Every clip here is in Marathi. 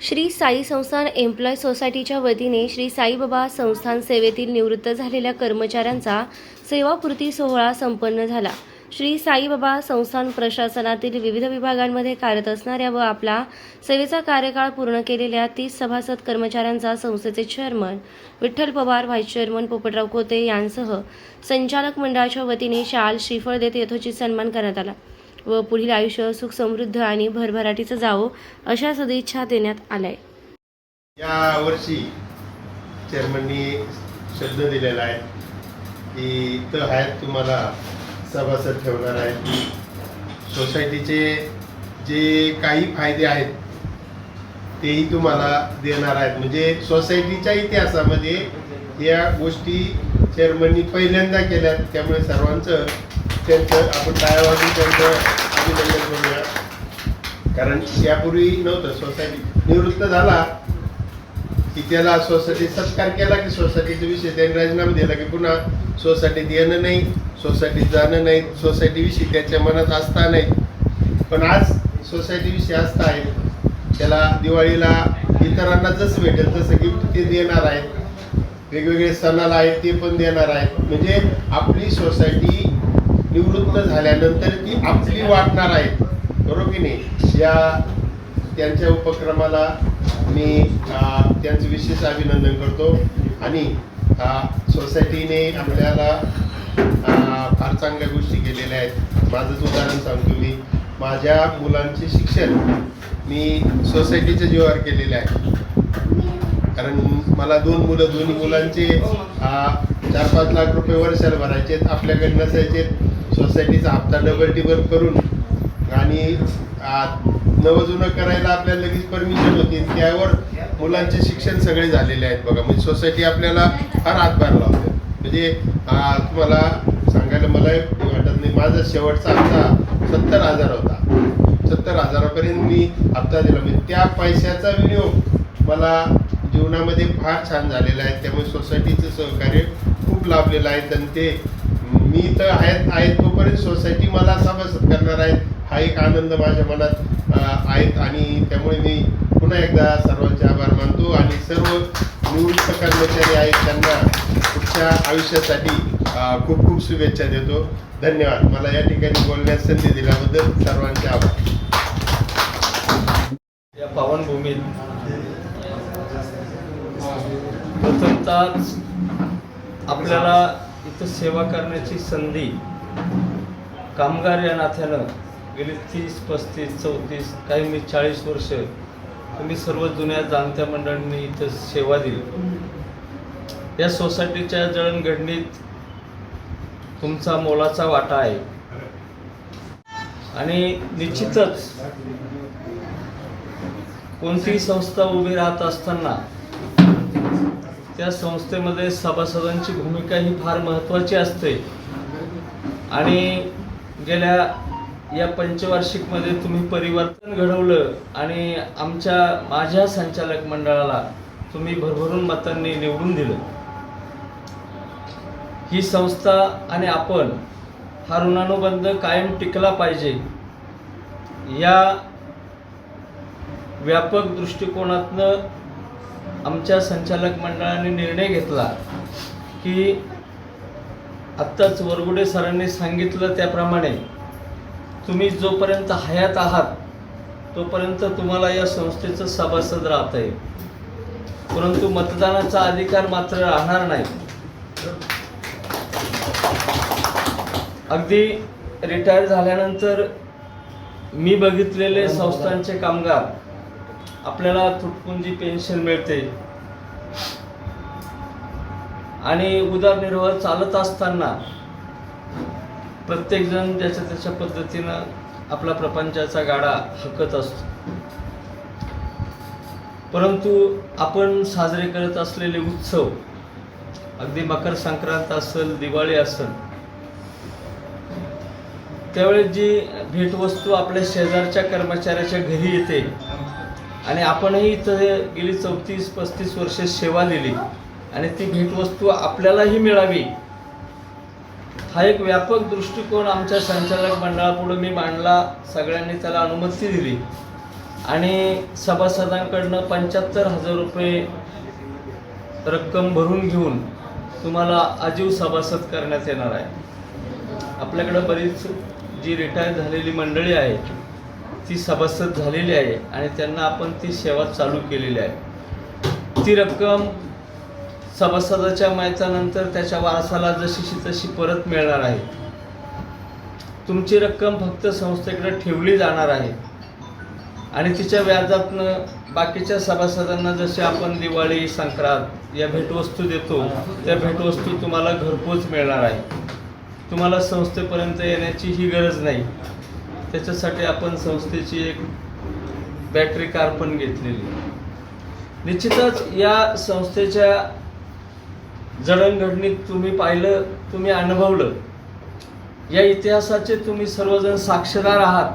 श्री साई संस्थान एम्प्लॉय सोसायटीच्या वतीने श्री साईबाबा संस्थान सेवेतील निवृत्त झालेल्या कर्मचाऱ्यांचा सेवापूर्ती सोहळा संपन्न झाला. श्री साईबाबा संस्थान प्रशासनातील विविध विभागांमध्ये कार्यरत असणाऱ्या व आपला सेवेचा कार्यकाळ पूर्ण केलेल्या तीस सभासद कर्मचाऱ्यांचा संस्थेचे chairman Vitthal Pawar vice chairman Popatrao Kote यांसह संचालक मंडळाच्या वतीने शाल श्रीफळ देत यथोचित सन्मान करण्यात आला. व पुढील आयुष्य सुख समृद्ध आणि भरभराटीचं जावो अशा सदिच्छा देण्यात आल्या या वर्षी चेअरमननी शब्द दिलेला आहे की इथं आहेत तुम्हाला सभासद ठेवणार आहेत. सोसायटीचे जे काही फायदे आहेत तेही तुम्हाला देणार आहेत. म्हणजे सोसायटीच्या इतिहासामध्ये या गोष्टी चेअरमननी पहिल्यांदा केल्यात. त्यामुळे सर्वांचं त्यांचं आपण टाळ्या त्यांचं अभिनंदन करूया कारण यापूर्वी नव्हतं सोसायटी. निवृत्त झाला की त्याला सोसायटी सत्कार केला की सोसायटीचा विषय त्यांनी राजीनामा दिला की पुन्हा सोसायटीत येणं नाही सोसायटीत जाणं नाही सोसायटीविषयी त्याच्या मनात आस्था नाही. पण आज सोसायटीविषयी आस्था आहे. त्याला दिवाळीला इतरांना जसं भेटेल तसं गिफ्ट ते देणार आहेत. वेगवेगळे सणाला आहेत ते पण देणार आहेत. म्हणजे आपली सोसायटी निवृत्त झाल्यानंतर ती आपली वाटणार आहे. बरोबर की नाही? या त्यांच्या उपक्रमाला मी त्यांचं विशेष अभिनंदन करतो. आणि सोसायटीने आपल्याला फार चांगल्या गोष्टी केलेल्या आहेत. माझंच उदाहरण सांगतो मी. माझ्या मुलांचे शिक्षण मी सोसायटीच्या जीवावर केलेले आहे. कारण मला दोन मुलं दोन्ही मुलांचे चार पाच लाख रुपये वर्षाला भरायचे आहेत आपल्याकडे नसायचे सोसायटीचा हप्ता डबल टिबल करून आणि नवजुनं करायला आपल्याला लगेच परमिशन होती. त्यावर मुलांचे शिक्षण सगळे झालेले आहेत बघा. म्हणजे सोसायटी आपल्याला फार हातभार लावते. म्हणजे तुम्हाला सांगायला मला वाटत नाही. माझा शेवटचा हप्ता सत्तर हजार होता. सत्तर हजारापर्यंत मी हप्ता दिला. म्हणजे त्या पैशाचा विनियोग मला जीवनामध्ये फार छान झालेला आहे. त्यामुळे सोसायटीचं सहकार्य खूप लाभलेलं आहे. आणि ते मी इथं आहेत आहेत तोपर्यंत सोसायटी मला सभासद करणार आहेत. हा एक आनंद माझ्या मनात आहेत आणि त्यामुळे मी पुन्हा एकदा सर्वांचे आभार मानतो आणि सर्व निवृत्त कर्मचारी आहेत त्यांना पुढच्या आयुष्यासाठी खूप खूप शुभेच्छा देतो. धन्यवाद. मला या ठिकाणी बोलण्यास संधी दिल्याबद्दल सर्वांचे आभार. या पावनभूमीत प्रथमतःच आपल्याला इथं सेवा करण्याची संधी कामगार या नात्यानं गेली तीस पस्तीस चौतीस काही मी चाळीस वर्ष तुम्ही सर्व जुन्या जाणत्या मंडळांनी इथं सेवा दिली. या सोसायटीच्या जळणघडणीत तुमचा मोलाचा वाटा आहे. आणि निश्चितच कोणतीही संस्था उभी राहत असताना त्या संस्थेमध्ये सभासदांची भूमिका ही फार महत्त्वाची असते. आणि गेल्या या पंचवार्षिकमध्ये तुम्ही परिवर्तन घडवलं आणि आमच्या माझ्या संचालक मंडळाला तुम्ही भरभरून मतांनी निवडून दिलं. ही संस्था आणि आपण हा ऋणानुबंध कायम टिकला पाहिजे. या व्यापक दृष्टिकोनातनं आमच्या संचालक मंडळाने निर्णय घेतला की आत्ताच वरगुडे सरांनी सांगितलं त्याप्रमाणे तुम्ही जोपर्यंत हयात आहात तोपर्यंत तुम्हाला या संस्थेचं सभासद राहता येईल. परंतु मतदानाचा अधिकार मात्र राहणार नाही. अगदी रिटायर झाल्यानंतर मी बघितलेले संस्थांचे कामगार आपल्याला तुटपुंजी पेन्शन मिळते. आणि उदरनिर्वाह चालत असताना प्रत्येकजण ज्याच्या त्याच्या पद्धतीनं आपला प्रपंचाचा गाडा हकत असतो. परंतु आपण साजरे करत असलेले उत्सव अगदी मकर संक्रांत असेल दिवाळी असेल त्यावेळेस जी भेटवस्तू आपल्या शेजारच्या कर्मचाऱ्याच्या घरी येते आणि आपणही इथं गेली चौतीस पस्तीस वर्ष सेवा दिली. आणि ती भेटवस्तू आपल्यालाही मिळावी. हा एक व्यापक दृष्टिकोन आमच्या संचालक मंडळापुढे मी मांडला. सगळ्यांनी त्याला अनुमती दिली. आणि सभासदांकडनं पंच्याहत्तर हजार रुपये रक्कम भरून घेऊन तुम्हाला आजीव सभासद करण्यात येणार आहे. आपल्याकडं बरीच जी रिटायर झालेली मंडळी आहे ती सभासद झालेली आहे आणि त्यांना आपण ती सेवा चालू केलेली आहे. ती रक्कम सभासदाच्या माहित्यानंतर त्याच्या वारसाला जशीशी तशी परत मिळणार आहे. तुमची रक्कम फक्त संस्थेकडे ठेवली जाणार आहे. आणि तिच्या व्याजातनं बाकीच्या सभासदांना जसे आपण दिवाळी संक्रांत या भेटवस्तू देतो त्या भेटवस्तू तुम्हाला घरपोच मिळणार आहे. तुम्हाला संस्थेपर्यंत येण्याची ही गरज नाही. त्याच्यासाठी आपण संस्थेची एक बॅटरी कार पण घेतलेली. निश्चितच या संस्थेच्या जडणघडणीत तुम्ही पाहिलं तुम्ही अनुभवलं. या इतिहासाचे तुम्ही सर्वजण साक्षीदार आहात.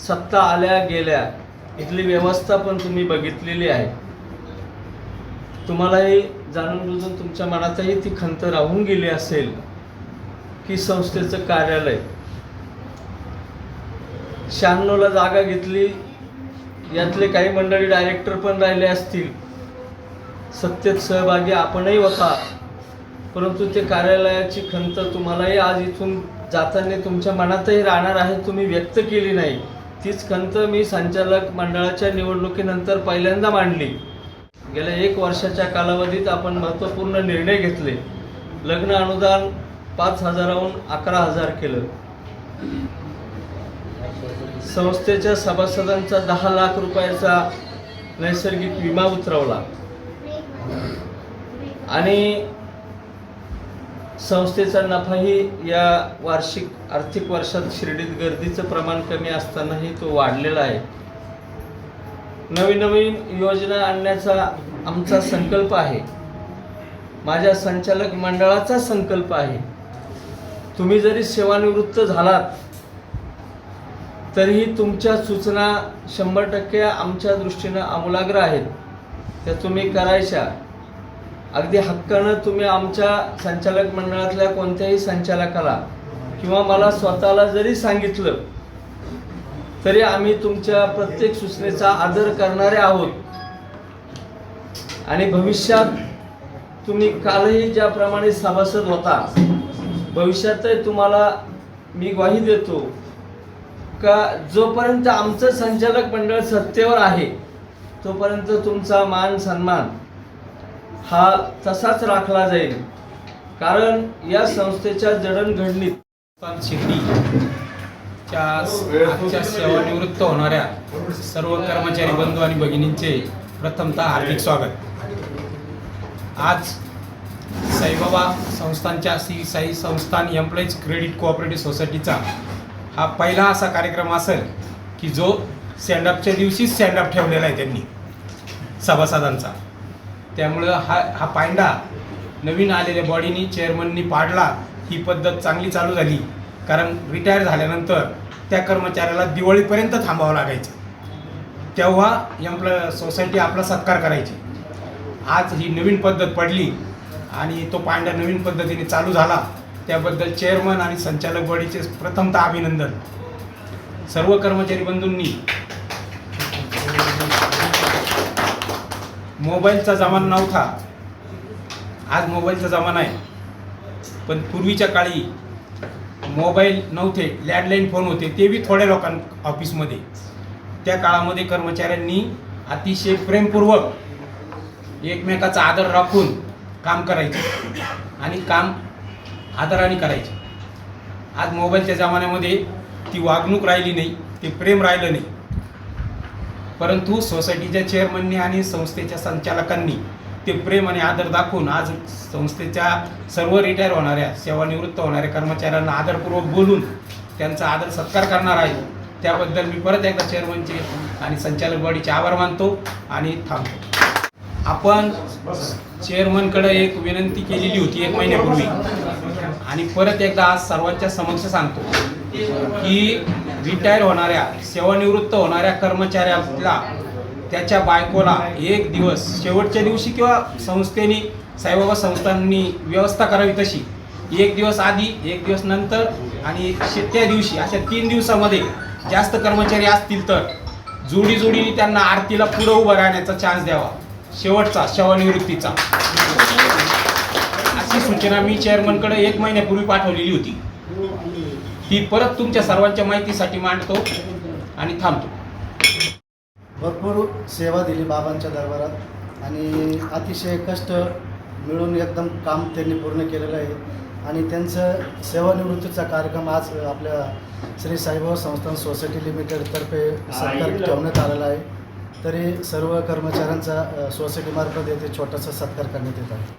सत्ता आल्या गेल्या इथली व्यवस्था पण तुम्ही बघितलेली आहे. तुम्हालाही जाणून बुजून तुमच्या मनातही ती खंत राहून गेली असेल की संस्थेचं कार्यालय. शहाण्णवला जागा घेतली. यातले काही मंडळी डायरेक्टर पण राहिले असतील. सत्तेत सहभागी आपणही होता. परंतु ते कार्यालयाची खंत तुम्हालाही आज इथून जाताना तुमच्या मनातही राहणार आहे तुम्ही व्यक्त केली नाही. तीच खंत मी संचालक मंडळाच्या निवडणुकीनंतर पहिल्यांदा मांडली. गेल्या एक वर्षाच्या कालावधीत आपण महत्त्वपूर्ण निर्णय घेतले. लग्न अनुदान पाच हजाराहून अकरा हजार केलं. संस्थेच्या सभासदांचा दहा लाख रुपयाचा नैसर्गिक विमा उतरवला. आणि संस्थेचा नफाही या वार्षिक आर्थिक वर्षात शिर्डीत गर्दीचं प्रमाण कमी असतानाही तो वाढलेला आहे. नवीन नवीन योजना आणण्याचा आमचा संकल्प आहे. माझ्या संचालक मंडळाचा संकल्प आहे. तुम्ही जरी सेवानिवृत्त झालात तरीही तुमच्या सूचना शंभर टक्के आमच्या दृष्टीनं आमूलाग्र आहेत. त्या तुम्ही करायच्या. अगदी हक्कानं तुम्ही आमच्या संचालक मंडळातल्या कोणत्याही संचालकाला किंवा मला स्वतःला जरी सांगितलं तरी आम्ही तुमच्या प्रत्येक सूचनेचा आदर करणारे आहोत. आणि भविष्यात तुम्ही कालही ज्याप्रमाणे सभासद होता भविष्यातही तुम्हाला मी ग्वाही देतो का जोपर्यंत आमचं संचालक मंडळ सत्तेवर आहे तोपर्यंत तुमचा मान सन्मान हा तसाच राखला जाईल. कारण या संस्थेच्या जडणघडणीत संस्थान आजच्या सेवानिवृत्त होणाऱ्या सर्व कर्मचारी बंधू आणि भगिनींचे प्रथमतः हार्दिक स्वागत. आज साईबाबा संस्थांच्या श्री साई संस्थान एम्प्लॉईज क्रेडिट कोऑपरेटिव्ह सोसायटीचा हा पहिला असा कार्यक्रम असेल की जो स्टँडअपच्या दिवशीच स्टँडअप ठेवलेला आहे त्यांनी सभासदांचा. त्यामुळं हा हा पायंडा नवीन आलेल्या बॉडीनी चेअरमननी पाडला ही पद्धत चांगली चालू झाली. कारण रिटायर झाल्यानंतर त्या कर्मचाऱ्याला दिवाळीपर्यंत थांबावं लागायचं. तेव्हा एम्प्लॉय सोसायटी आपला सत्कार करायची. आज ही नवीन पद्धत पडली आणि तो पांडा नवीन पद्धतीने चालू झाला. त्याबद्दल चेअरमन आणि संचालक बॉडीचे प्रथमतः अभिनंदन. सर्व कर्मचारी बंधूंनी मोबाईलचा जमाना नव्हता. आज मोबाईलचा जमाना आहे. पण पूर्वीच्या काळी मोबाईल नव्हते लँडलाईन फोन होते ते बी थोड्या लोकां ऑफिसमध्ये त्या काळामध्ये कर्मचाऱ्यांनी अतिशय प्रेमपूर्वक एकमेकाचा आदर राखून काम करायचे. आणि काम आदराने करायचे. आज मोबाईलच्या जमान्यामध्ये ती वागणूक राहिली नाही ते प्रेम राहिलं नाही. परंतु सोसायटीच्या चेअरमननी आणि संस्थेच्या संचालकांनी ते प्रेम आणि आदर दाखवून आज संस्थेच्या सर्व रिटायर होणाऱ्या सेवानिवृत्त होणाऱ्या कर्मचाऱ्यांना आदरपूर्वक बोलून त्यांचा आदर सत्कार करणार आहे. त्याबद्दल मी परत एकदा चेअरमनचे आणि संचालक बॉडीचे आभार मानतो आणि थांबतो. आपण चेअरमनकडे एक विनंती केलेली होती एक महिन्यापूर्वी. आणि परत एकदा आज सर्वांच्या समक्ष सांगतो की रिटायर होणाऱ्या सेवानिवृत्त होणाऱ्या कर्मचाऱ्याला त्याच्या बायकोला एक दिवस शेवटच्या दिवशी किंवा संस्थेने साईबाबा संस्थांनी व्यवस्था करावी तशी. एक दिवस आधी एक दिवस नंतर आणि त्या दिवशी अशा तीन दिवसामध्ये जास्त कर्मचारी असतील तर जोडी जोडीने त्यांना आरतीला पुढं उभं राहण्याचा चान्स द्यावा. शेवटचा सेवानिवृत्तीचा. अशी सूचना मी चेअरमनकडे एक महिन्यापूर्वी पाठवलेली होती. ती परत तुमच्या सर्वांच्या माहितीसाठी मांडतो आणि थांबतो. भरपूर सेवा दिली बाबांच्या दरबारात आणि अतिशय कष्ट मिळून एकदम काम त्यांनी पूर्ण केलेलं आहे. आणि त्यांचं सेवानिवृत्तीचा कार्यक्रम आज आपल्या श्री साईबाबा संस्थान सोसायटी लिमिटेडतर्फे सत्कार ठेवण्यात आलेला आहे. तरी सर्व कर्मचाऱ्यांचा सोसायटीमार्फत येथे छोटासा सत्कार करण्यात येत आहे.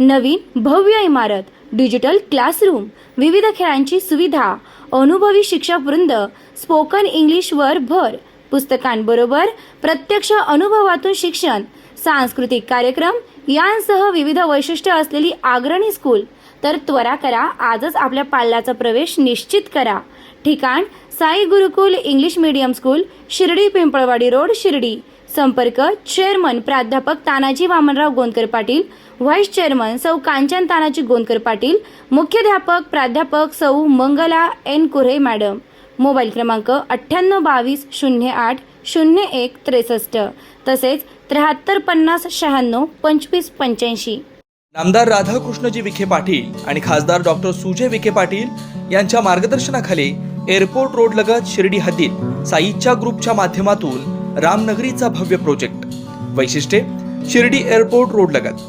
नवीन भव्य इमारत डिजिटल क्लासरूम विविध खेळांची सुविधा अनुभवी शिक्षक वृंद स्पोकन इंग्लिशवर भर. पुस्तकांबरोबर प्रत्यक्ष अनुभवातून शिक्षण सांस्कृतिक कार्यक्रम यांसह विविध वैशिष्ट्य असलेली अग्रणी स्कूल तर त्वरा करा आजच आपल्या पाल्याचा प्रवेश निश्चित करा. ठिकाण Sai Gurukul English medium school Shirdi Pimpalwadi road Shirdi. संपर्क चेअरमन प्राध्यापक तानाजी वामनराव गोंदकर पाटील व्हाईस चेअरमन सौ कांचन तानाजी गोंदकर पाटील मुख्याध्यापक प्राध्यापक Sau Mangala N Kure madam. Mobile क्रमांक अठ्ठ्याण्णव बावीस शून्य आठ शून्य एक त्रेसष्ट. तसेच त्र्याहत्तर पन्नास शहाण्णव पंचवीस पंच्याऐंशी. नामदार राधाकृष्णजी विखे पाटील आणि खासदार डॉक्टर सुजय विखे पाटील यांच्या मार्गदर्शनाखाली एअरपोर्ट रोड लगत शिर्डी हद्दीत साईच्या ग्रुपच्या माध्यमातून रामनगरीचा भव्य प्रोजेक्ट. वैशिष्ट्ये शिर्डी एअरपोर्ट रोड लगत.